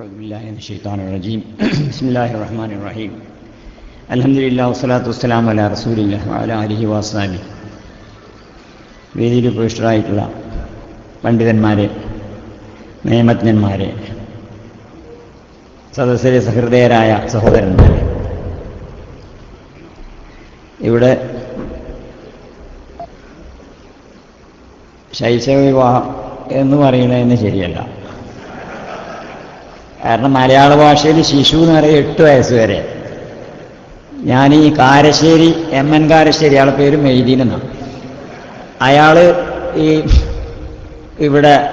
أعوذ بالله من الشيطان الرجيم بسم الله الرحمن الرحيم الحمد لله والصلاة والسلام على رسول الله وعلى آله وأصحابه വേദിയിൽ ഉപവിഷ്ടരായിട്ടുള്ള പണ്ഡിതന്മാരെ നിയമജ്ഞന്മാരെ സദസ്സിലെ സഹൃദയരായ സഹോദരന്മാരെ ഇവിടെ ശൈശവ വിവാഹം എന്ന് പറയുന്നതിന് ശരിയല്ല കാരണം മലയാള ഭാഷയിൽ ശിശു എന്ന് പറയുക എട്ട് വയസ്സ് വരെ. ഞാൻ ഈ കാരശ്ശേരി എം എൻ കാരശ്ശേരി അയാളെ പേര് മെയ്തീൻ എന്നാണ്. അയാൾ ഈ ഇവിടെ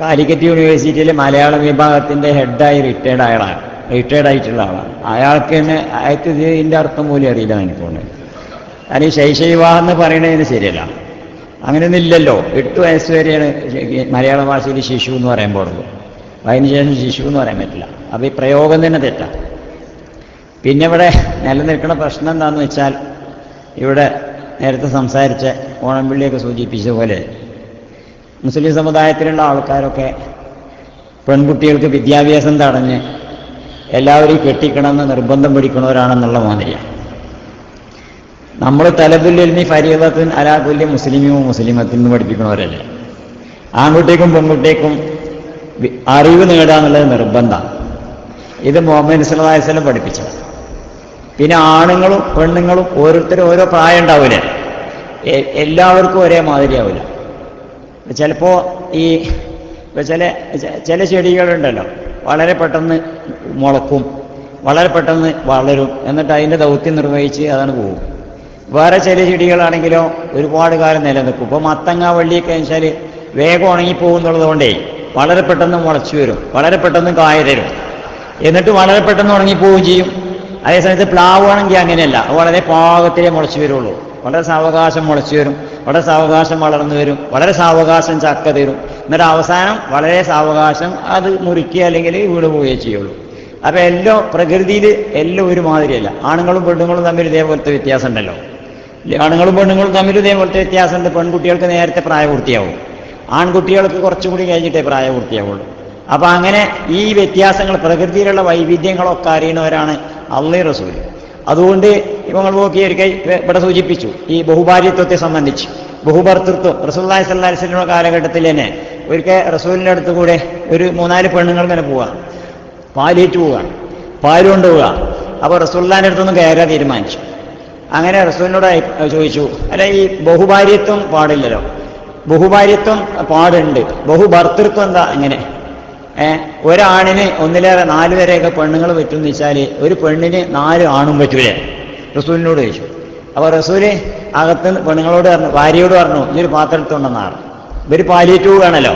കാലിക്കറ്റ് യൂണിവേഴ്സിറ്റിയിലെ മലയാള വിഭാഗത്തിന്റെ ഹെഡായി റിട്ടയർഡ് ആളാണ് റിട്ടയർഡ് ആയിട്ടുള്ള ആളാണ്. അയാൾക്ക് തന്നെ അയാൾക്ക് ഇതിന്റെ അർത്ഥം പോലും അറിയില്ല എനിക്ക് തോന്നുന്നത്. കാരണം ഈ ശൈശ വിവാഹം എന്ന് പറയുന്നതിന് ശരിയല്ല. അങ്ങനെയൊന്നും ഇല്ലല്ലോ. എട്ട് വയസ്സ് വരെയാണ് മലയാള ഭാഷയിൽ ശിശു എന്ന് പറയാൻ പാടുള്ളൂ അതിനുശേഷം ശിശു എന്ന് പറയാൻ പറ്റില്ല. അപ്പോൾ ഈ പ്രയോഗം തന്നെ തെറ്റാണ് പിന്നെ ഇവിടെ നിലനിൽക്കുന്ന പ്രശ്നം എന്താണെന്ന് വെച്ചാൽ ഇവിടെ നേരത്തെ സംസാരിച്ച ഓണംപിള്ളിയൊക്കെ സൂചിപ്പിച്ച പോലെ മുസ്ലിം സമുദായത്തിലുള്ള ആൾക്കാരൊക്കെ പെൺകുട്ടികൾക്ക് വിദ്യാഭ്യാസം തടഞ്ഞ് എല്ലാവരെയും കെട്ടിക്കണമെന്ന് നിർബന്ധം പിടിക്കുന്നവരാണെന്നുള്ള മാതിരിയാണ് നമ്മൾ തലതുല്യൽമി ഫരീദത്തിൻ അലാതുല്യ മുസ്ലിമും മുസ്ലിമത്തിൽ നിന്ന് പഠിപ്പിക്കുന്നവരല്ലേ. ആൺകുട്ടിക്കും പെൺകുട്ടിക്കും അറിവ് നേടുക എന്നുള്ളത് നിർബന്ധമാണ് ഇത് മുഹമ്മദ് വസല്ലം പഠിപ്പിച്ചത് പിന്നെ ആണുങ്ങളും പെണ്ണുങ്ങളും ഓരോരുത്തരും ഓരോ പ്രായം ഉണ്ടാവില്ല എല്ലാവർക്കും ഒരേ മാതിരിയാവില്ല ചിലപ്പോൾ ഈ ഇപ്പൊ ചില ചില ചെടികളുണ്ടല്ലോ. വളരെ പെട്ടെന്ന് മുളക്കും വളരെ പെട്ടെന്ന് വളരും. എന്നിട്ട് അതിന്റെ ദൗത്യം നിർവഹിച്ച് അതാണ് പോകും വേറെ ചില ചെടികളാണെങ്കിലോ ഒരുപാട് കാലം നിലനിൽക്കും. ഇപ്പോൾ മത്തങ്ങ വള്ളിയൊക്കെ വെച്ചാൽ വേഗം ഉണങ്ങിപ്പോകും എന്നുള്ളതുകൊണ്ടേ വളരെ പെട്ടെന്ന് മുളച്ചു വരും. വളരെ പെട്ടെന്ന് കായ തരും. എന്നിട്ട് വളരെ പെട്ടെന്ന് ഉണങ്ങിപ്പോവുകയും ചെയ്യും. അതേസമയത്ത് പ്ലാവ് ആണെങ്കിൽ അങ്ങനെയല്ല. വളരെ പാകത്തിലേ മുളച്ചു വരുള്ളൂ. വളരെ സാവകാശം മുളച്ചു വരും. വളരെ സാവകാശം വളർന്നു വരും. വളരെ സാവകാശം ചക്ക തരും. എന്നിട്ട് അവസാനം വളരെ സാവകാശം അത് മുറിക്കുക അല്ലെങ്കിൽ വീട് പോവുകയേ ചെയ്യുള്ളൂ. അപ്പോൾ എല്ലാം പ്രകൃതിയിൽ എല്ലാം ഒരു മാതിരിയല്ല ആണുങ്ങളും പെണ്ണുങ്ങളും തമ്മിൽ ഇതേപോലത്തെ വ്യത്യാസം ഉണ്ടല്ലോ ആണുങ്ങളും പെണ്ണുങ്ങളും തമ്മിൽ ഇതേപോലത്തെ വ്യത്യാസമുണ്ട്. പെൺകുട്ടികൾക്ക് നേരത്തെ പ്രായപൂർത്തിയാവും. ആൺകുട്ടികൾക്ക് കുറച്ചും കൂടി കഴിഞ്ഞിട്ടേ പ്രായപൂർത്തിയാവുള്ളൂ അപ്പം അങ്ങനെ ഈ വ്യത്യാസങ്ങൾ പ്രകൃതിയിലുള്ള വൈവിധ്യങ്ങളൊക്കെ അറിയുന്നവരാണ് അള്ളി റസൂൽ അതുകൊണ്ട് ഇവങ്ങൾ നോക്കി ഒരിക്കൽ ഇവിടെ സൂചിപ്പിച്ചു. ഈ ബഹുഭാര്യത്വത്തെ സംബന്ധിച്ച്. ബഹുഭർത്തൃത്വം റസൂല്ലായി സല്ലാ സ്വലമ കാലഘട്ടത്തിൽ തന്നെ ഒരിക്കൽ റസൂലിന്റെ അടുത്ത് കൂടെ ഒരു മൂന്നാൽ പെണ്ണുങ്ങൾ ഇങ്ങനെ പോവുക പാലേറ്റ് പോവുക പാൽ കൊണ്ടുപോവുക അപ്പോൾ റസൂല്ലാന്റെ അടുത്തൊന്നും കയറാൻ തീരുമാനിച്ചു. അങ്ങനെ റസൂലിനോട് ചോദിച്ചു. അല്ല ഈ ബഹുഭാര്യത്വം പാടില്ലല്ലോ. ബഹുഭാര്യത്വം പാടുണ്ട്. ബഹുഭർത്തൃത്വം എന്താ ഇങ്ങനെ? ഏ ഒരാണിന് ഒന്നിലേറെ നാല് വരെയൊക്കെ പെണ്ണുങ്ങൾ പറ്റുമെന്ന് വെച്ചാൽ ഒരു പെണ്ണിന് നാല് ആണും പറ്റൂലേ. റസൂലിനോട് ചോദിച്ചു. അപ്പോൾ റസൂൽ അകത്ത് പെണ്ണുങ്ങളോട് പറഞ്ഞു ഭാര്യയോട് പറഞ്ഞു ഇതൊരു പാത്രം എടുത്തോണ്ടെന്നാണ് ഇവർ പാലിയേറ്റു വേണല്ലോ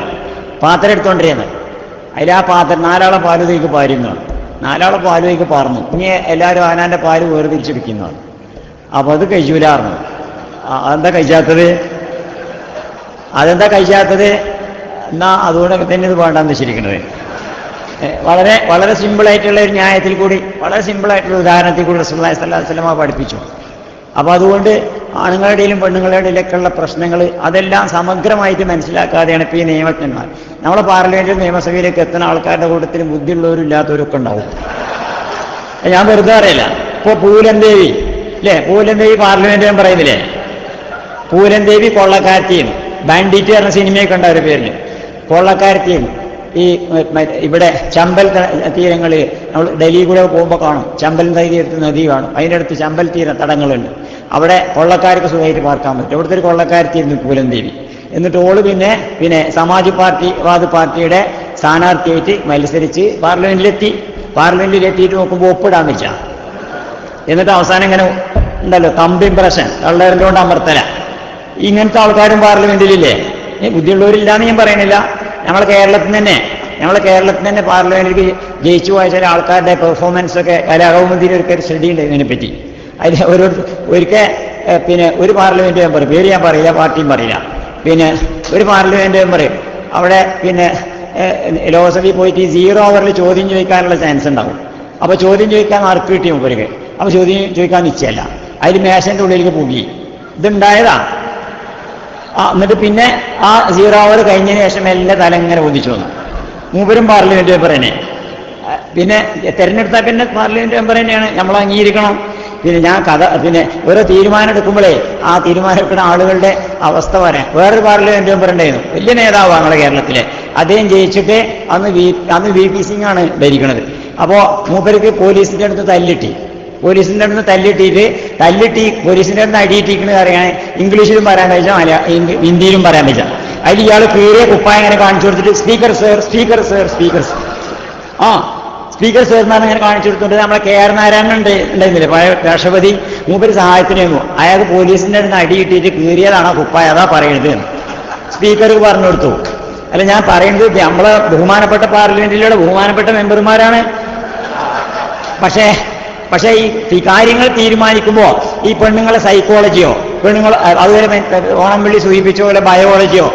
പാത്രം എടുത്തോണ്ടിരുന്നത് അതിൽ ആ പാത്രം നാലാളെ പാലുതയ്ക്ക് പാരുന്നു. നാലാളെ പാലുതയ്ക്ക് പറഞ്ഞു ഇനി എല്ലാവരും ആനാന്റെ പാൽ വേർതിരിച്ചെടുക്കുന്നതാണ് അപ്പോൾ അത് കഴിച്ചൂലാർന്നു എന്താ കഴിച്ചാത്തത്? അതെന്താ കഴിച്ചാത്തത്? എന്നാ അതുകൊണ്ട് തന്നെ ഇത് വേണ്ടെന്ന് വെച്ചിരിക്കുന്നത് വളരെ വളരെ സിമ്പിളായിട്ടുള്ള ഒരു ന്യായത്തിൽ കൂടി വളരെ സിമ്പിളായിട്ടുള്ള ഉദാഹരണത്തിൽ കൂടി റസൂല്ലാ സ്വല്ലാ വസ്ലമ പഠിപ്പിച്ചു. അപ്പോൾ അതുകൊണ്ട് ആണുങ്ങളുടെ ഇടയിലും പെണ്ണുങ്ങളുടെ ഇടയിലൊക്കെ ഉള്ള പ്രശ്നങ്ങൾ അതെല്ലാം സമഗ്രമായിട്ട് മനസ്സിലാക്കാതെയാണ് ഇപ്പോൾ ഈ നിയമജ്ഞന്മാർ. നമ്മളെ പാർലമെന്റിൽ നിയമസഭയിലേക്ക് എത്തുന്ന ആൾക്കാരുടെ കൂട്ടത്തിൽ ബുദ്ധിയുള്ളവരും ഇല്ലാത്തവരൊക്കെ ഉണ്ടാവും ഞാൻ വെറുതെ അറിയില്ല ഇപ്പോൾ ദേവി അല്ലേ പൂലൻ ദേവി പാർലമെന്റ് ഞാൻ പറയുന്നില്ലേ? പൂരൻ ദേവി കൊള്ളക്കാരത്തിയും ബാൻഡിറ്റ് പറഞ്ഞ സിനിമയൊക്കെ ഉണ്ട് അവരുടെ പേരിൽ കൊള്ളക്കാരത്തിയും ഈ ഇവിടെ ചമ്പൽ തീരങ്ങളിൽ നമ്മൾ ഡൽഹി കൂടെ പോകുമ്പോൾ കാണും. ചമ്പൽ തീരത്ത് നദി കാണും. അതിന്റെ അടുത്ത് ചമ്പൽ തീര തടങ്ങളുണ്ട്. അവിടെ കൊള്ളക്കാർക്ക് സുഖമായിട്ട് പാർക്കാൻ പറ്റും. അവിടുത്തെ ഒരു കൊള്ളക്കാരത്തിയിരുന്നു പൂലൻ ദേവി എന്നിട്ട് ഓൾ പിന്നെ പിന്നെ സമാജ് പാർട്ടി വാദ് പാർട്ടിയുടെ സ്ഥാനാർത്ഥിയായിട്ട് മത്സരിച്ച് പാർലമെന്റിലെത്തി. പാർലമെന്റിലെത്തിയിട്ട് നോക്കുമ്പോൾ ഒപ്പിടാൻ വെച്ചാ. എന്നിട്ട് അവസാനം ഇങ്ങനെ ഉണ്ടല്ലോ തമ്പ് ഇംപ്രഷൻ കള്ളേറിന്റെ കൊണ്ട് അമർത്തല. ഇങ്ങനത്തെ ആൾക്കാരും പാർലമെന്റിലില്ലേ? ഏ ബുദ്ധിയുള്ളവരില്ലാന്ന് ഞാൻ പറയണില്ല. ഞങ്ങൾ കേരളത്തിൽ തന്നെ ഞങ്ങൾ കേരളത്തിൽ തന്നെ പാർലമെന്റിലേക്ക് ജയിച്ചു പോയ ചില ആൾക്കാരുടെ പെർഫോമൻസ് ഒക്കെ കലാകൗമുദിയിൽ ഒരിക്കൽ സ്റ്റഡി ഉണ്ട് ഇതിനെപ്പറ്റി അതിൽ ഒരു ഒരിക്കൽ പിന്നെ ഒരു പാർലമെന്റ് മെമ്പർ പേര് ഞാൻ പറയില്ല പാർട്ടിയും പറയില്ല. പിന്നെ ഒരു പാർലമെന്റ് മെമ്പർ അവിടെ പിന്നെ ലോക്സഭയിൽ പോയിട്ട് സീറോ ഓവറിൽ ചോദ്യം ചോദിക്കാനുള്ള ചാൻസ് ഉണ്ടാവും. അപ്പോൾ ചോദ്യം ചോദിക്കാൻ മാർക്ക് കിട്ടി മുമ്പ് അപ്പോൾ ചോദ്യം ചോദിക്കാൻ നിശ്ചയല്ല അതിൽ മേശന്റെ ഉള്ളിലേക്ക് പോകി ഇതുണ്ടായതാ. ആ എന്നിട്ട് പിന്നെ ആ സീറോ അവർ കഴിഞ്ഞതിന് ശേഷം എല്ലാ തല ഇങ്ങനെ ഒന്നിച്ചു വന്നു. മൂപ്പരും പാർലമെന്റ് മെമ്പർ തന്നെ പിന്നെ തെരഞ്ഞെടുത്താൽ പിന്നെ പാർലമെന്റ് മെമ്പർ തന്നെയാണ് നമ്മൾ അംഗീകരിക്കണം. പിന്നെ ഞാൻ കഥ പിന്നെ ഓരോ തീരുമാനം എടുക്കുമ്പോഴേ ആ തീരുമാനം എടുക്കുന്ന ആളുകളുടെ അവസ്ഥ പറയാം. വേറൊരു പാർലമെന്റ് മെമ്പർ ഉണ്ടായിരുന്നു വലിയ നേതാവാണ് നമ്മുടെ കേരളത്തിലെ. അദ്ദേഹം ജയിച്ചിട്ട് അന്ന് വി അന്ന് വി പി സിംഗ് ആണ് ഭരിക്കുന്നത് അപ്പോ മൂപ്പർക്ക് പോലീസിന്റെ അടുത്ത് തല്ലിട്ടി. പോലീസിന്റെ അടുത്ത് തല്ലിട്ടിട്ട് തല്ലിട്ടി പോലീസിന്റെ അടുത്ത് അടിയിട്ടിരിക്കുന്നത് അറിയാൻ ഇംഗ്ലീഷിലും പറയാൻ പറ്റാം മലയാ ഹിന്ദിയിലും പറയാൻ പറ്റാം അതിൽ ഇയാൾ കീറിയ കുപ്പായ ഇങ്ങനെ കാണിച്ചു കൊടുത്തിട്ട് speaker sir speaker sir speaker ആ സ്പീക്കർ സർ എന്നാണ് ഇങ്ങനെ കാണിച്ചു കൊടുത്തുകൊണ്ട് നമ്മളെ കെ ആർ നാരായണൻ ഉണ്ട് ഉണ്ടായിരുന്നില്ലേ പഴയ രാഷ്ട്രപതി മൂപ്പര് സഹായത്തിനായിരുന്നു. അയാൾ പോലീസിന്റെ അടുത്ത് അടിയിട്ടിട്ട് കീറിയതാണ് കുപ്പായ അതാ പറയുന്നത് സ്പീക്കർ പറഞ്ഞു കൊടുത്തു. അല്ല ഞാൻ പറയുന്നത് നമ്മളെ ബഹുമാനപ്പെട്ട പാർലമെന്റിലുള്ള ബഹുമാനപ്പെട്ട മെമ്പർമാരാണ്. പക്ഷേ പക്ഷേ ഈ കാര്യങ്ങൾ തീരുമാനിക്കുമ്പോൾ ഈ പെണ്ണുങ്ങളെ സൈക്കോളജിയോ പെണ്ണുങ്ങൾ അതുപോലെ ഓണം വിളി സൂചിപ്പിച്ച പോലെ ബയോളജിയോ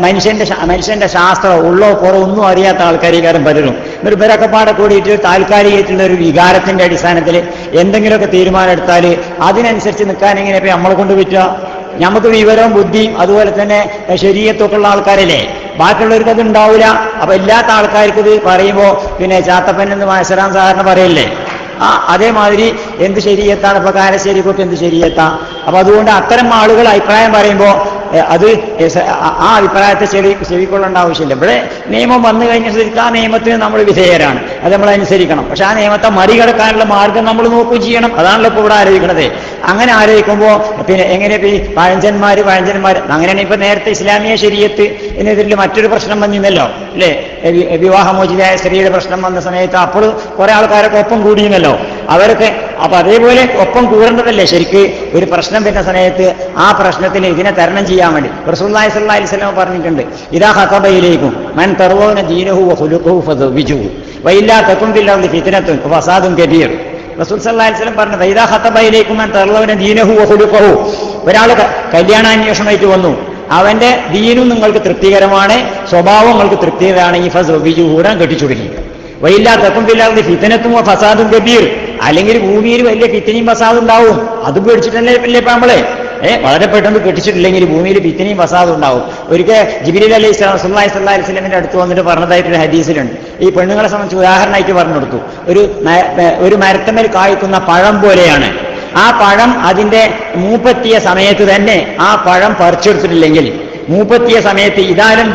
മനുഷ്യന്റെ മനുഷ്യന്റെ ശാസ്ത്രമോ ഉള്ളോ കുറോ ഒന്നും അറിയാത്ത ആൾക്കാരെ കാരണം കാര്യം പലരും. ഒരു ഇവരൊക്കെ പാടെ കൂടിയിട്ട് താൽക്കാലികമായിട്ടുള്ള ഒരു വികാരത്തിന്റെ അടിസ്ഥാനത്തിൽ എന്തെങ്കിലുമൊക്കെ തീരുമാനം എടുത്താൽ അതിനനുസരിച്ച് നിൽക്കാൻ എങ്ങനെ ഇപ്പൊ നമ്മളെ കൊണ്ട് പറ്റുക? നമുക്ക് വിവരവും ബുദ്ധിയും അതുപോലെ തന്നെ ശരീരത്തൊക്കെ ഉള്ള ആൾക്കാരല്ലേ? ബാക്കിയുള്ളവർക്ക് അത് ഉണ്ടാവില്ല അപ്പൊ ഇല്ലാത്ത ആൾക്കാർക്ക് ഇത് പറയുമ്പോ പിന്നെ ചാത്തപ്പൻ എന്ന് മത്സരാൻ സാധാരണ പറയല്ലേ? ആ അതേമാതിരി എന്ത് ശരിയെത്താണ് ഇപ്പൊ കാരശ്ശേരിക്കൊക്കെ എന്ത് ശരിയെത്താം അപ്പൊ അതുകൊണ്ട് അത്തരം ആളുകൾ അഭിപ്രായം പറയുമ്പോ അത് ആ- അഭിപ്രായത്തെ ചെവി ചെവിക്കൊള്ളേണ്ട ആവശ്യമില്ല. ഇവിടെ നിയമം വന്നു കഴിഞ്ഞ ആ നിയമത്തിന് നമ്മൾ വിധേയരാണ്. അത് നമ്മൾ അനുസരിക്കണം. പക്ഷെ ആ നിയമത്തെ മറികടക്കാനുള്ള മാർഗം നമ്മൾ നോക്കുകയും ചെയ്യണം. അതാണല്ലോ ഇപ്പൊ ഇവിടെ ആലോചിക്കണത്. അങ്ങനെ ആലോചിക്കുമ്പോ പിന്നെ എങ്ങനെ ഈ പഴഞ്ചന്മാര് പഴഞ്ചന്മാര് അങ്ങനെയാണ് ഇപ്പൊ നേരത്തെ ഇസ്ലാമിക ശരീരത്ത് എന്നെതിരിൽ മറ്റൊരു പ്രശ്നം വന്നിരുന്നല്ലോ. അല്ലേ വിവാഹമോചിതയായ സ്ത്രീയുടെ പ്രശ്നം വന്ന സമയത്ത് അപ്പോൾ കുറെ ആൾക്കാരൊക്കെ ഒപ്പം കൂടിയിരുന്നല്ലോ. അവരൊക്കെ അപ്പൊ അതേപോലെ ഒപ്പം കൂടേണ്ടതല്ലേ ശരിക്ക്? ഒരു പ്രശ്നം വരുന്ന സമയത്ത് ആ പ്രശ്നത്തിന് ഇതിനെ തരണം ചെയ്യാൻ വേണ്ടി. റസൂല്ലായി സല്ലാ അലിസ്ലാം പറഞ്ഞിട്ടുണ്ട് ഇതാ ഹത്തബയിലേക്കും മൻ തറുവോന ദീനഹു ഹുലുഖുഹു ഫിത്തിനത്തും വൈല്ലാ ഫസാദുൻ കബീർ. റസൂൽ സല്ലാ അലൈഹി വസല്ലം പറഞ്ഞത് ഇദാ ഹത്തബയിലേക്കും മൻ തറുവോന ദീനഹു ഒരാൾ കല്യാണാന്വേഷണമായിട്ട് വന്നു. അവന്റെ ദീനും നിങ്ങൾക്ക് തൃപ്തികരമാണ് സ്വഭാവം നിങ്ങൾക്ക് തൃപ്തികരമാണെങ്കിൽ കൂടാൻ കെട്ടിച്ചുടങ്ങി. വൈല്ലാ ബില്ലാഹി ഫിത്തനത്തും ഫസാദും ഗബീർ അല്ലെങ്കിൽ ഭൂമിയിൽ വലിയ ഫിത്തനയും ഫസാദും ഉണ്ടാവും. അത് പേടിച്ചിട്ടല്ലേ ഇല്ലേ ഇപ്പൊ ഏഹ് വളരെ പെട്ടെന്ന് കെട്ടിച്ചിട്ടില്ലെങ്കിൽ ഭൂമിയിൽ ഫിത്തനയും ഫസാദും ഉണ്ടാവും. ഒരിക്കൽ ജിബിലി അലൈഹി ഇസ്ലാം സുല്ലാഹി സ്വല്ലാ അലിസ്ലമിന്റെ അടുത്ത് വന്നിട്ട് പറഞ്ഞതായിട്ടൊരു ഹദീസിലുണ്ട്. ഈ പെണ്ണുങ്ങളെ സംബന്ധിച്ച് ഉദാഹരണമായിട്ട് പറഞ്ഞു കൊടുത്തു ഒരു ഒരു മരത്തമേൽ കായ്ക്കുന്ന പഴം പോലെയാണ്. ആ പഴം അതിന്റെ മൂപ്പത്തിയ സമയത്ത് തന്നെ ആ പഴം പറിച്ചെടുത്തിട്ടില്ലെങ്കിൽ മൂപ്പത്തിയ സമയത്ത് ഇതാലും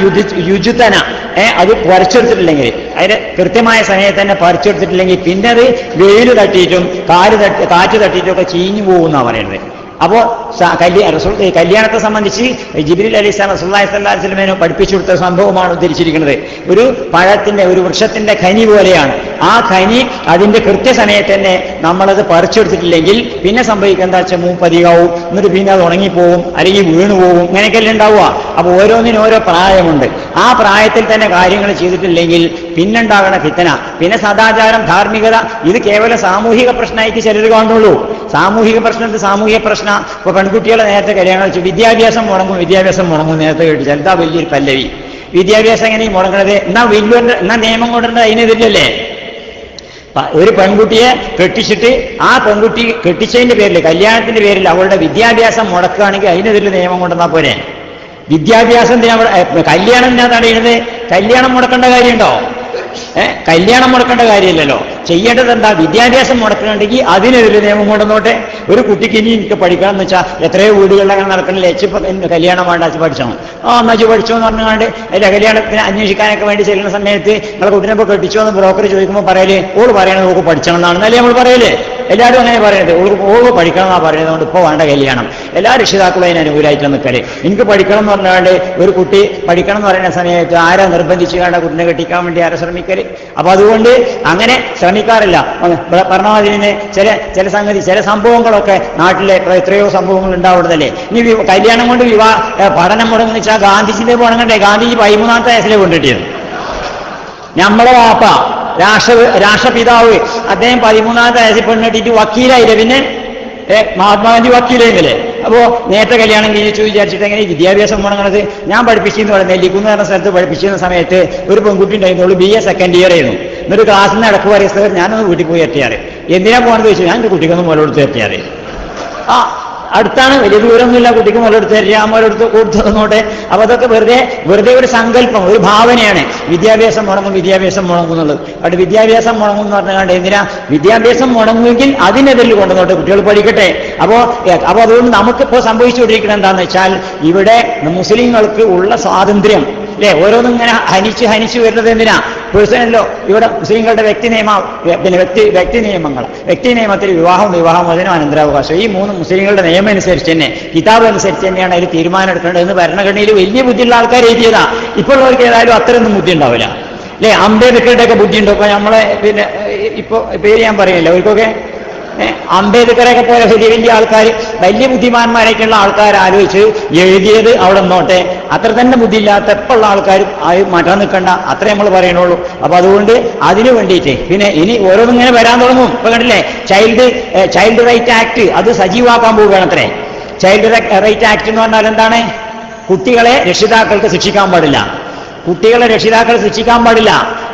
യുജുത്തന ഏ അത് പറിച്ചെടുത്തിട്ടില്ലെങ്കിൽ അതിന് കൃത്യമായ സമയത്ത് തന്നെ പറിച്ചെടുത്തിട്ടില്ലെങ്കിൽ പിന്നെ അത് വെയിൽ തട്ടിയിട്ടും കാൽ തട്ടി കാറ്റ് തട്ടിയിട്ടും ഒക്കെ ചീഞ്ഞു പോകുന്നാണ് പറയുന്നത്. അപ്പോ സ- കല്യ- റസൂൽ- ഈ കല്യാണത്തെ സംബന്ധിച്ച് ജിബിരിൽ അലി ഇസ്ലാം അലൈഹി വസല്ലമയെ പഠിപ്പിച്ചു കൊടുത്ത സംഭവമാണ് ഉദ്ധരിച്ചിരിക്കുന്നത്. ഒരു പഴത്തിന്റെ ഒരു വൃക്ഷത്തിന്റെ ഖനി പോലെയാണ്. ആ ഖനി അതിന്റെ കൃത്യസമയത്ത് തന്നെ നമ്മളത് പറിച്ചെടുത്തിട്ടില്ലെങ്കിൽ പിന്നെ സംഭവിക്കുക എന്താ വെച്ചാൽ എന്നിട്ട് പിന്നെ അത് ഉണങ്ങിപ്പോവും അല്ലെങ്കിൽ വീണു പോവും. ഇങ്ങനെയൊക്കെയല്ലേ ഉണ്ടാവുക? അപ്പൊ ഓരോന്നിനും ഓരോ പ്രായമുണ്ട്. ആ പ്രായത്തിൽ തന്നെ കാര്യങ്ങൾ ചെയ്തിട്ടില്ലെങ്കിൽ പിന്നുണ്ടാകണ ഫിത്തന പിന്നെ സദാചാരം ധാർമ്മികത ഇത് കേവല സാമൂഹിക പ്രശ്നമായിട്ട് ചിലർ കാണുന്നുള്ളൂ. സാമൂഹിക പ്രശ്നത്തിൽ സാമൂഹിക പ്രശ്ന. ഇപ്പൊ പെൺകുട്ടികളെ നേരത്തെ കല്യാണം വെച്ചു വിദ്യാഭ്യാസം മുടങ്ങും വിദ്യാഭ്യാസം മുടങ്ങും നേരത്തെ കേട്ടു ചിലതാ വലിയൊരു പല്ലവി? വിദ്യാഭ്യാസം എങ്ങനെ ഈ മുടങ്ങണത്? എന്നാ വലിയ എന്നാ നിയമം കൊണ്ടുണ്ട് അതിനെതിരല്ലേ ഒരു പെൺകുട്ടിയെ കെട്ടിച്ചിട്ട് ആ പെൺകുട്ടി കെട്ടിച്ചതിന്റെ പേരിൽ കല്യാണത്തിന്റെ പേരിൽ അവളുടെ വിദ്യാഭ്യാസം മുടക്കുകയാണെങ്കിൽ അതിനെതിരെ നിയമം കൊണ്ടുവന്നാൽ പോരെ? വിദ്യാഭ്യാസം കല്യാണം എന്നാ തടയുന്നത് കല്യാണം മുടക്കേണ്ട കാര്യമുണ്ടോ? ഏഹ് കല്യാണം മുടക്കേണ്ട കാര്യമില്ലല്ലോ. ചെയ്യേണ്ടത് എന്താ വിദ്യാഭ്യാസം മുടക്കണമെങ്കിൽ അതിനെതിരെ നിയമം കൊണ്ടുവന്നോട്ടെ. ഒരു കുട്ടിക്ക് ഇനി എനിക്ക് പഠിക്കണം എന്ന് വെച്ചാൽ എത്രയോ വീടുകളിൽ അങ്ങനെ നടക്കണില്ല എച്ച് കല്യാണം വേണ്ട അച്ഛൻ പഠിച്ചോ ആ അമ്മച്ചു പഠിച്ചോ എന്ന് പറഞ്ഞുകൊണ്ട് അതിന്റെ കല്യാണത്തിന് അന്വേഷിക്കാനൊക്കെ വേണ്ടി ചെല്ലുന്ന സമയത്ത് നിങ്ങളെ കുട്ടിനെ ഇപ്പോൾ കെട്ടിച്ചോ എന്ന് ബ്രോക്കർ ചോദിക്കുമ്പോൾ പറയൽ ഓൾ പറയണത് ഓൾക്ക് പഠിച്ചണം എന്നാണ് എന്നല്ലേ നമ്മൾ പറയല്ലേ എല്ലാവരും അങ്ങനെ പറയുന്നത് ഓൾക്ക് ഓൾക്ക് പഠിക്കണം എന്നാണ് പറയുന്നത് കൊണ്ട് ഇപ്പോൾ വേണ്ട കല്യാണം. എല്ലാ രക്ഷിതാക്കളും അതിന് അനുകൂലമായിട്ട് നിൽക്കൽ. എനിക്ക് പഠിക്കണം എന്ന് പറഞ്ഞാണ്ട് ഒരു കുട്ടി പഠിക്കണം എന്ന് പറയുന്ന സമയത്ത് ആരാ നിർബന്ധിച്ചു കണ്ട കുട്ടിനെ കെട്ടിക്കാൻ വേണ്ടി ആരാ ശ്രമിക്കൽ? അപ്പൊ അതുകൊണ്ട് അങ്ങനെ ശ്രമിക്കാറില്ല ഇവിടെ പറഞ്ഞ ചില ചില സംഗതി ചില സംഭവങ്ങളൊക്കെ നാട്ടിലെ എത്രയോ സംഭവങ്ങൾ ഉണ്ടാവുന്നതല്ലേ. ഇനി കല്യാണം കൊണ്ട് വിവാഹ പഠനം മുടങ്ങുന്ന വെച്ചാൽ ഗാന്ധിജിന്റെ പോണങ്ങണ്ടേ ഗാന്ധിജി പതിമൂന്നാമത്തെ വയസ്സിലെ കൊണ്ടിട്ടിരുന്നു. നമ്മളെ വാപ്പ രാഷ്ട്ര രാഷ്ട്രപിതാവ് അദ്ദേഹം പതിമൂന്നാമത്തെ വയസ്സിൽ പെണ്ണിട്ടിട്ട് വക്കീലായില്ലേ പിന്നെ? മഹാത്മാഗാന്ധി വക്കീലായിരുന്നില്ലേ? അപ്പോ നേരത്തെ കല്യാണം കഴിച്ചു വിചാരിച്ചിട്ട് എങ്ങനെ വിദ്യാഭ്യാസം മുടങ്ങണത് ഞാൻ പഠിപ്പിച്ചെന്ന് പറഞ്ഞാൽ നെല്ലിക്കുന്ന് പറഞ്ഞ സ്ഥലത്ത് പഠിപ്പിച്ചിരുന്ന സമയത്ത് ഒരു പെൺകുട്ടി ഉണ്ടായിരുന്നുള്ളൂ ബി എ സെക്കൻഡ് ഇയർ ആയിരുന്നു. എന്നിട്ട് ക്ലാസ്സിൽ നിന്ന് ഇടയ്ക്ക് പറയുന്നത് ഞാനൊന്ന് വീട്ടിൽ പോയി എത്തിയാറ് എന്തിനാ പോകണമെന്ന് ചോദിച്ചു? ഞാൻ എന്റെ കുട്ടിക്കൊന്ന് മുല കൊടുത്ത് എത്തിയാറ് ആ അടുത്താണ്. വലിയ ദൂരമൊന്നുമില്ല. കുട്ടിക്ക് മുതലെടുത്ത് തരിക മുതലെടുത്ത് കൊടുത്തു തന്നോട്ടെ. അപ്പൊ അതൊക്കെ വെറുതെ വെറുതെ ഒരു സങ്കല്പം ഒരു ഭാവനയാണ്. വിദ്യാഭ്യാസം മുടങ്ങും വിദ്യാഭ്യാസം മുടങ്ങും എന്നുള്ളത്. അവിടെ വിദ്യാഭ്യാസം മുടങ്ങും എന്ന് പറഞ്ഞാൽ എന്തിനാ? വിദ്യാഭ്യാസം മുടങ്ങുമെങ്കിൽ അതിനെതിരിൽ കൊണ്ടുവന്നോട്ടെ കുട്ടികൾ പഠിക്കട്ടെ. അപ്പോ അപ്പോൾ അപ്പൊ അതുകൊണ്ട് നമുക്കിപ്പോ സംഭവിച്ചുകൊണ്ടിരിക്കുന്നത് എന്താണെന്ന് വെച്ചാൽ ഇവിടെ മുസ്ലിങ്ങൾക്ക് ഉള്ള സ്വാതന്ത്ര്യം അല്ലെ ഓരോന്നും ഇങ്ങനെ ഹനിച്ച് ഹനിച്ച് വരുന്നത് എന്തിനാ? പേഴ്സണല്ലോ ഇവിടെ മുസ്ലിങ്ങളുടെ വ്യക്തി നിയമ പിന്നെ വ്യക്തി വ്യക്തി നിയമങ്ങൾ. വ്യക്തി നിയമത്തിൽ വിവാഹം വിവാഹമോചനം അനന്തരാവകാശം. ഈ മൂന്ന് മുസ്ലിങ്ങളുടെ നിയമം അനുസരിച്ച് തന്നെ കിതാബ് അനുസരിച്ച് തന്നെയാണ് അതിൽ തീരുമാനം എടുക്കേണ്ടത് എന്ന് ഭരണഘടനയിൽ വലിയ ബുദ്ധിയുള്ള ആൾക്കാർ എഴുതിയതാ. ഇപ്പോൾ ഉള്ളവർക്ക് ഏതായാലും അത്രയൊന്നും ബുദ്ധി ഉണ്ടാവില്ല അല്ലെ? അംബേദ്കറുടെ ഒക്കെ ബുദ്ധി ഉണ്ടോ ഇപ്പൊ നമ്മളെ പിന്നെ ഇപ്പൊ പേര് ഞാൻ പറയില്ല. അവർക്കൊക്കെ ഏ, അംബേദ്കറൊക്കെ പോലെ വലിയ വലിയ ആൾക്കാർ വലിയ ബുദ്ധിമാന്മാരൊക്കെയുള്ള ആൾക്കാർ ആലോചിച്ച് എഴുതിയത് അവിടെ നോട്ടെ അത്ര തന്നെ ബുദ്ധിയില്ലാത്ത എപ്പോഴുള്ള ആൾക്കാരും ആയി മാറ്റാൻ നിൽക്കണ്ട. അത്രേ നമ്മൾ പറയണുള്ളൂ. അപ്പൊ അതുകൊണ്ട് അതിനു വേണ്ടിയിട്ട് പിന്നെ ഇനി ഓരോന്നും ഇങ്ങനെ വരാൻ തുടങ്ങും. ഇപ്പൊ കണ്ടില്ലേ? ചൈൽഡ് ചൈൽഡ് റൈറ്റ് ആക്ട് അത് സജീവാക്കാൻ പോവുകയാണ് അത്രേ. ചൈൽഡ് റൈറ്റ് ആക്ട് എന്ന് പറഞ്ഞാൽ എന്താണ്? കുട്ടികളെ രക്ഷിതാക്കൾക്ക് ശിക്ഷിക്കാൻ പാടില്ല. കുട്ടികളെ രക്ഷിതാക്കൾ ശിക്ഷിക്കാൻ പാടില്ല.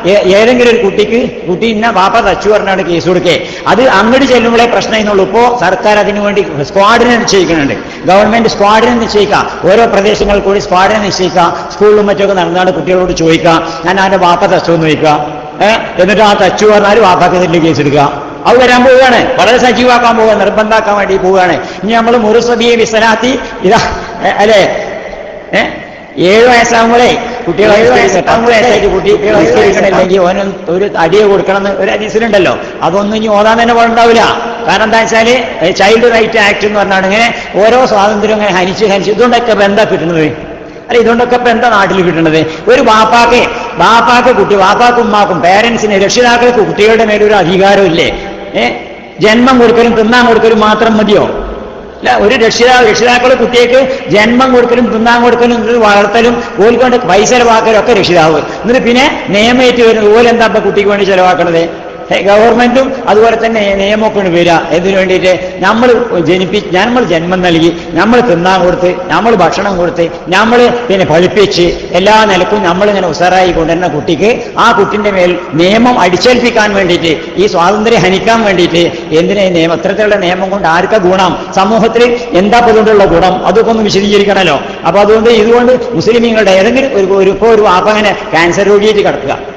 ഏതെങ്കിലും ഒരു കുട്ടിക്ക് കുട്ടി ഇന്ന വാപ്പ തച്ചു പറഞ്ഞാണ് കേസ് കൊടുക്കേ. അത് അങ്ങോട്ട് ചെല്ലുമ്പോഴേ പ്രശ്നം എന്നുള്ളൂ ഇപ്പോ സർക്കാർ അതിനുവേണ്ടി സ്ക്വാഡിനെ നിശ്ചയിക്കുന്നുണ്ട്. ഗവൺമെന്റ് സ്ക്വാഡിനെ നിശ്ചയിക്കാം ഓരോ പ്രദേശങ്ങളിൽ കൂടി സ്ക്വാഡിനെ നിശ്ചയിക്കുക. സ്കൂളിലും മറ്റൊക്കെ നടന്നാണ് കുട്ടികളോട് ചോദിക്കുക. ഞാൻ ആന്റെ വാപ്പ തച്ചു എന്ന് ചോദിക്കുക. എന്നിട്ട് ആ തച്ചു പറഞ്ഞാൽ കേസ് എടുക്കുക? അത് വരാൻ പോവുകയാണ്. വളരെ സജീവാക്കാൻ പോവുക നിർബന്ധാക്കാൻ വേണ്ടി പോവുകയാണ്. ഇനി നമ്മൾ മുറുസബിയെ വിസനാത്തി ഇതാ അല്ലേ? ഏഴ് വയസ്സാകുമ്പോഴേ കുട്ടികളെ എട്ടാമത് വയസ്സായിട്ട് കുട്ടി നിസ്കരിക്കണില്ലെങ്കിൽ ഓന് ഒരു അടിയെ കൊടുക്കണം എന്ന് ഒരു അനീസിലുണ്ടല്ലോ അതൊന്നും ഇനി ഓതാൻ തന്നെ ഉണ്ടാവില്ല കാരണം എന്താ വെച്ചാൽ ചൈൽഡ് റൈറ്റ് ആക്ട് എന്ന് പറഞ്ഞാണ് ഇങ്ങനെ ഓരോ സ്വാതന്ത്ര്യം ഇങ്ങനെ ഹനിച്ച് ഹനിച്ച് ഇതുകൊണ്ടൊക്കെ ഇപ്പൊ എന്താ കിട്ടുന്നത്? അല്ല ഇതുകൊണ്ടൊക്കെ ഇപ്പൊ എന്താ നാട്ടിൽ കിട്ടുന്നത്? ഒരു വാപ്പാക്ക് വാപ്പാക്ക് കുട്ടി വാപ്പാക്കും ഉമ്മാക്കും പേരൻസിന് രക്ഷിതാക്കൾക്ക് കുട്ടികളുടെ മേലൊരു അധികാരമില്ലേ? ഏഹ് ജന്മം കൊടുക്കലും തിന്നാൻ കൊടുക്കലും മാത്രം മതിയോ? അല്ല ഒരു രക്ഷിതാ രക്ഷിതാക്കൾ കുട്ടിയേക്ക് ജന്മം കൊടുക്കലും തിന്നാൻ കൊടുക്കലും വളർത്തലും ഓൽക്കൊണ്ട് പൈസ ചെലവാക്കലും ഒക്കെ രക്ഷിതാവ്. എന്നിട്ട് പിന്നെ നിയമേറ്റ് വരുന്നത് ഓലെന്താ കുട്ടിക്ക് വേണ്ടി ചെലവാക്കണത്? ഗവൺമെന്റും അതുപോലെ തന്നെ നിയമമൊക്കെ വരിക. എന്തിനു വേണ്ടിയിട്ട്? നമ്മൾ ജനിപ്പി നമ്മൾ ജന്മം നൽകി നമ്മൾ തിന്നാൻ കൊടുത്ത് നമ്മൾ ഭക്ഷണം കൊടുത്ത് നമ്മൾ പിന്നെ പഠിപ്പിച്ച് എല്ലാ നിലക്കും നമ്മൾ ഇങ്ങനെ ഉസാറായി കൊണ്ടുവരുന്ന കുട്ടിക്ക് ആ കുട്ടിന്റെ മേൽ നിയമം അടിച്ചേൽപ്പിക്കാൻ വേണ്ടിയിട്ട് ഈ സ്വാതന്ത്ര്യം ഹനിക്കാൻ വേണ്ടിയിട്ട് എന്തിനാ നിയമം? ഇത്തരത്തിലുള്ള നിയമം കൊണ്ട് ആർക്കാ ഗുണം? സമൂഹത്തിൽ എന്താ പൊതുകൊണ്ടുള്ള ഗുണം? അതൊക്കെ ഒന്ന് വിശദീകരിക്കണമല്ലോ. അപ്പൊ അതുകൊണ്ട് ഇതുകൊണ്ട് മുസ്ലിമീങ്ങളുടെ ഏതെങ്കിലും ഒരു ഒരു ഇപ്പൊ ഒരു ക്യാൻസർ രോഗിയായിട്ട് കിടക്കുക.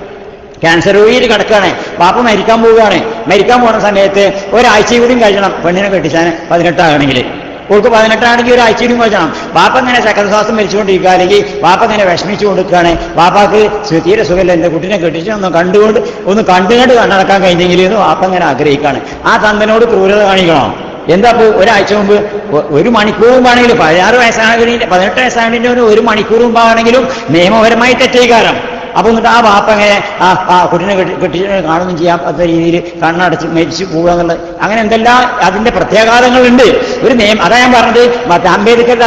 ക്യാൻസർ രോഗിയിൽ കിടക്കുകയാണ്. പാപ്പ മരിക്കാൻ പോവുകയാണ്. മരിക്കാൻ പോകുന്ന സമയത്ത് ഒരാഴ്ച കൂടിയും കഴിയണം. പെണ്ണിനെ കെട്ടിച്ചാൻ പതിനെട്ടാണെങ്കിൽ. ഓൾക്ക് പതിനെട്ടാണെങ്കിൽ ഒരാഴ്ച കൂടിയും കഴിക്കണം പാപ്പ ഇങ്ങനെ ചക്രശ്വാസം മരിച്ചുകൊണ്ടിരിക്കുക അല്ലെങ്കിൽ പാപ്പ ഇങ്ങനെ വിഷമിച്ചു കൊടുക്കുകയാണ് പാപ്പാക്ക് തീരെ സുഖമില്ല. എന്റെ കുട്ടിനെ കെട്ടിച്ച് ഒന്ന് കണ്ടുകൊണ്ട് ഒന്ന് കണ്ടുകൊണ്ട് കണ്ടടക്കാൻ കഴിഞ്ഞെങ്കിൽ എന്ന് പാപ്പ ഇങ്ങനെ ആഗ്രഹിക്കുകയാണ്. ആ തന്തനോട് ക്രൂരത കാണിക്കണം? എന്താ ഇപ്പൊ ഒരാഴ്ച മുമ്പ് ഒരു മണിക്കൂർ മുമ്പാണെങ്കിലും പതിനാറ് വയസ്സാണെങ്കിലും പതിനെട്ട് വയസ്സാണെങ്കിലും ഒരു മണിക്കൂർ മുമ്പാണെങ്കിലും നിയമപരമായി തെറ്റേകാരം അപ്പൊ എന്നിട്ട് ആ വാപ്പ അങ്ങനെ ആ കുട്ടിനെ കെട്ടി കെട്ടി കാണുകയും ചെയ്യാത്ത രീതിയിൽ കണ്ണടച്ച് മരിച്ചു പോകുക എന്നുള്ളത് അങ്ങനെ എന്തെല്ലാം അതിന്റെ പ്രത്യാഘാതങ്ങളുണ്ട്. ഒരു നിയമം അതാ ഞാൻ പറഞ്ഞത്. മറ്റേ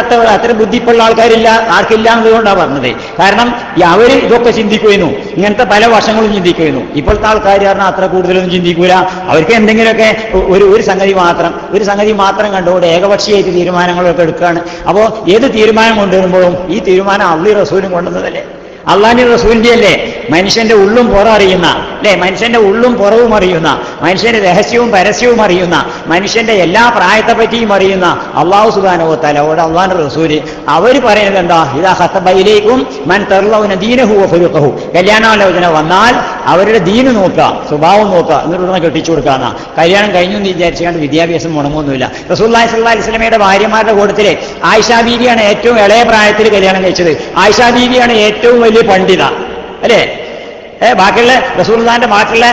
അത്ര അത്ര ബുദ്ധിപ്പുള്ള ആൾക്കാരില്ല ആർക്കില്ല എന്നതുകൊണ്ടാണ് പറഞ്ഞത്. കാരണം അവർ ഇതൊക്കെ ചിന്തിക്കുന്നു ഇങ്ങനത്തെ പല വശങ്ങളും ചിന്തിക്കുന്നു ഇപ്പോഴത്തെ ആൾക്കാർ പറഞ്ഞാൽ അത്ര കൂടുതലൊന്നും ചിന്തിക്കൂല. അവർക്ക് എന്തെങ്കിലുമൊക്കെ ഒരു ഒരു സംഗതി മാത്രം ഒരു സംഗതി മാത്രം കണ്ടുകൊണ്ട് ഏകപക്ഷീയായിട്ട് തീരുമാനങ്ങളൊക്കെ എടുക്കുകയാണ്. അപ്പോൾ ഏത് തീരുമാനം കൊണ്ടുവരുമ്പോഴും ഈ തീരുമാനം അള്ളി റസൂലും കൊണ്ടുവന്നതല്ലേ? അള്ളാന്റെ റസൂലിന്റെ അല്ലേ മനുഷ്യന്റെ ഉള്ളും പുറം അറിയുന്ന അല്ലെ? മനുഷ്യന്റെ ഉള്ളും പുറവും അറിയുന്ന മനുഷ്യന്റെ രഹസ്യവും പരസ്യവും അറിയുന്ന മനുഷ്യന്റെ എല്ലാ പ്രായത്തെ പറ്റിയും അറിയുന്ന അള്ളാഹു സുബാനോ അവിടെ അള്ളാന്റെ റസൂൽ അവർ പറയുന്നത് എന്താ? ഇതാ ഹത്തബയിലേക്കും മൻ തെറുളവുന ദീനഹു കല്യാണാലോചന വന്നാൽ അവരുടെ ദീന് നോക്കുക സ്വഭാവം നോക്കുക എന്നിട്ട് കെട്ടിച്ചു കൊടുക്കാന്ന. കല്യാണം കഴിഞ്ഞു എന്ന് വിചാരിച്ചുകൊണ്ട് വിദ്യാഭ്യാസം ഉണങ്ങുമൊന്നുമില്ല റസൂല്ലാഹി സ്വല്ലാ അലിസ്ലമയുടെ ഭാര്യമാരുടെ കൂട്ടത്തിൽ ആയിഷാ ബീവിയാണ് ഏറ്റവും ഇളയ പ്രായത്തിൽ കല്യാണം കഴിച്ചത്. ആയിഷാ ബീവിയാണ് ഏറ്റവും വലിയ പണ്ഡിത. അല്ലേ? ബാക്കിയുള്ള റസൂൽദാന്റെ ബാക്കിയുള്ള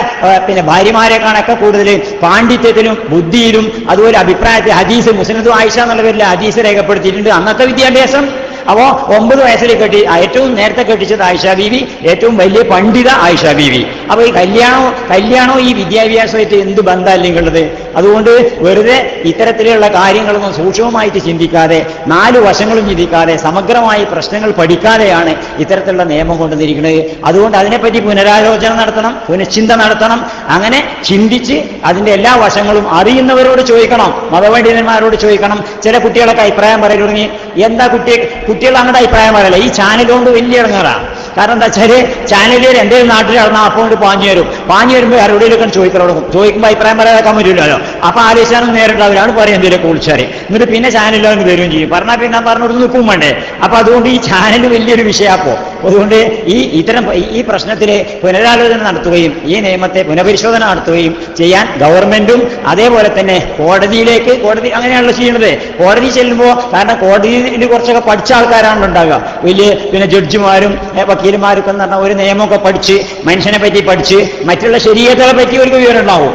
പിന്നെ പിന്നെ ഭാര്യമാരെക്കാണൊക്കെ കൂടുതൽ പാണ്ഡിത്യത്തിലും ബുദ്ധിയിലും അതുപോലെ അഭിപ്രായത്തിൽ ഹദീസ് മുസ്ലിം ആയിഷ എന്നുള്ള പേരിൽ ഹദീസ് രേഖപ്പെടുത്തിയിട്ടുണ്ട്. അന്നത്തെ വിദ്യാഭ്യാസം അപ്പോ ഒമ്പത് വയസ്സിൽ കെട്ടി ഏറ്റവും നേരത്തെ കെട്ടിച്ചത് ആയിഷ ബീവി ഏറ്റവും വലിയ പണ്ഡിത ആയിഷ ബീവി. അപ്പൊ ഈ കല്യാണോ കല്യാണോ ഈ വിദ്യാഭ്യാസമായിട്ട് എന്ത് ബന്ധമല്ലെങ്കിൽ ഉള്ളത് അതുകൊണ്ട് വെറുതെ ഇത്തരത്തിലുള്ള കാര്യങ്ങളൊന്നും സൂക്ഷ്മമായിട്ട് ചിന്തിക്കാതെ നാല് വശങ്ങളും ചിന്തിക്കാതെ സമഗ്രമായി പ്രശ്നങ്ങൾ പഠിക്കാതെയാണ് ഇത്തരത്തിലുള്ള നിയമം കൊണ്ടുവന്നിരിക്കുന്നത്. അതുകൊണ്ട് അതിനെപ്പറ്റി പുനരാലോചന നടത്തണം പുനഃചിന്ത നടത്തണം. അങ്ങനെ ചിന്തിച്ച് അതിന്റെ എല്ലാ വശങ്ങളും അറിയുന്നവരോട് ചോദിക്കണം മതപണ്ഡിതന്മാരോട് ചോദിക്കണം. ചില കുട്ടികളൊക്കെ അഭിപ്രായം പറയൽ തുടങ്ങി. എന്താ കുട്ടി കുട്ടികൾ അങ്ങോട്ട് അഭിപ്രായം പറയല്ല. ഈ ചാനലുകൊണ്ട് വലിയ ഇറങ്ങാറാണ് കാരണം എന്താ വെച്ചാൽ ചാനലിൽ എന്തെങ്കിലും നാട്ടിൽ നടന്നാൽ അപ്പോൾ കൊണ്ട് പാഞ്ഞു വരും. പാഞ്ഞു വരുമ്പോൾ ആരോടെയൊക്കെ ചോദിക്കാൻ തുടങ്ങും. ചോദിക്കുമ്പോൾ അഭിപ്രായം പറയാതാക്കാൻ പറ്റില്ലല്ലോ. അപ്പൊ ആലോചിച്ചാലും നേരിട്ട് അവരാണ് പറയും എന്തെങ്കിലും വിളിച്ചാൽ എന്നിട്ട് പിന്നെ ചാനലിൽ വരികയും ചെയ്യും. പറഞ്ഞാൽ പിന്നെ പറഞ്ഞോട് നിൽക്കും വേണ്ടേ. അപ്പൊ അതുകൊണ്ട് ഈ ചാനൽ വലിയൊരു വിഷയമാക്കോ അതുകൊണ്ട് ഈ ഇത്തരം ഈ പ്രശ്നത്തിൽ പുനരാലോചന നടത്തുകയും ഈ നിയമത്തെ പുനഃപരിശോധന നടത്തുകയും ചെയ്യാൻ ഗവൺമെന്റും അതേപോലെ തന്നെ കോടതിയിലേക്ക് കോടതി അങ്ങനെയാണല്ലോ ചെയ്യുന്നത് കോടതി ചെല്ലുമ്പോൾ കാരണം കോടതിയിൽ കുറച്ചൊക്കെ പഠിച്ച ആൾക്കാരാണല്ലോ ഉണ്ടാവുക. വലിയ പിന്നെ ജഡ്ജിമാരും വക്കീലുമാരും എന്ന് പറഞ്ഞാൽ ഒരു നിയമമൊക്കെ പഠിച്ച് മനുഷ്യനെ പറ്റി പഠിച്ച് മറ്റുള്ള ശരീരത്തെ പറ്റി ഒരു വിവരം ഉണ്ടാവും.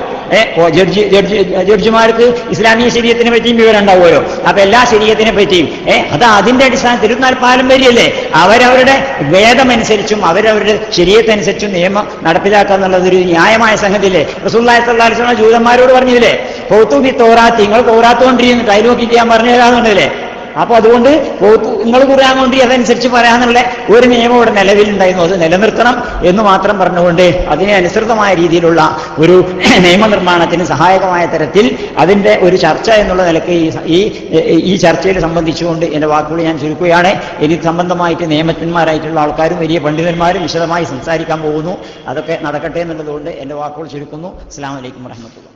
ജഡ്ജി ജഡ്ജി ജഡ്ജിമാർക്ക് ഇസ്ലാമിക ശരീരത്തിനെ പറ്റിയും വിവരം ഉണ്ടാവുമല്ലോ അപ്പൊ എല്ലാ ശരീരത്തിനെ പറ്റിയും ഏഹ് അത് അതിന്റെ അടിസ്ഥാനത്തിൽ ഇരുപത്തിനാല് പാരമ്പര്യല്ലേ അവരവരുടെ വേദമനുസരിച്ചും അവരവരുടെ ശരീരത്തനുസരിച്ചും നിയമം നടപ്പിലാക്കുക എന്നുള്ളത് ഒരു ന്യായമായ സംഗതിയില്ലേ? റസൂല്ലായി സ്വല്ലാസ്ലാം ജൂതന്മാരോട് പറഞ്ഞില്ലേ പൗത്തൂബി തോറാത്തി. നിങ്ങൾ തോറാത്ത് കൊണ്ടിരിക്കുന്നുണ്ട് അതിൽ നോക്കിയിട്ട് ഞാൻ പറഞ്ഞു തരാമെന്നുണ്ടല്ലേ അപ്പൊ അതുകൊണ്ട് നിങ്ങൾ ഖുർആൻ കൊണ്ട് അതനുസരിച്ച് പറയാമെന്നുള്ള ഒരു നിയമം ഇവിടെ നിലവിലുണ്ടായിരുന്നു അത് നിലനിർത്തണം എന്ന് മാത്രം പറഞ്ഞുകൊണ്ട് അതിനെ അനുസൃതമായ രീതിയിലുള്ള ഒരു നിയമനിർമ്മാണത്തിന് സഹായകമായ തരത്തിൽ അതിന്റെ ഒരു ചർച്ച എന്നുള്ള നിലയ്ക്ക് ഈ ഈ ചർച്ചയിൽ സംബന്ധിച്ചുകൊണ്ട് എന്റെ വാക്കുകൾ ഞാൻ ചുരുക്കുകയാണ്. എനിക്ക് സംബന്ധമായിട്ട് നിയമജ്ഞന്മാരായിട്ടുള്ള ആൾക്കാരും വലിയ പണ്ഡിതന്മാരും വിശദമായി സംസാരിക്കാൻ പോകുന്നു. അതൊക്കെ നടക്കട്ടെ എന്നുള്ളതുകൊണ്ട് എന്റെ വാക്കുകൾ ചുരുക്കുന്നു. അസ്സാം വലൈക്കും വരഹമത്തുള്ള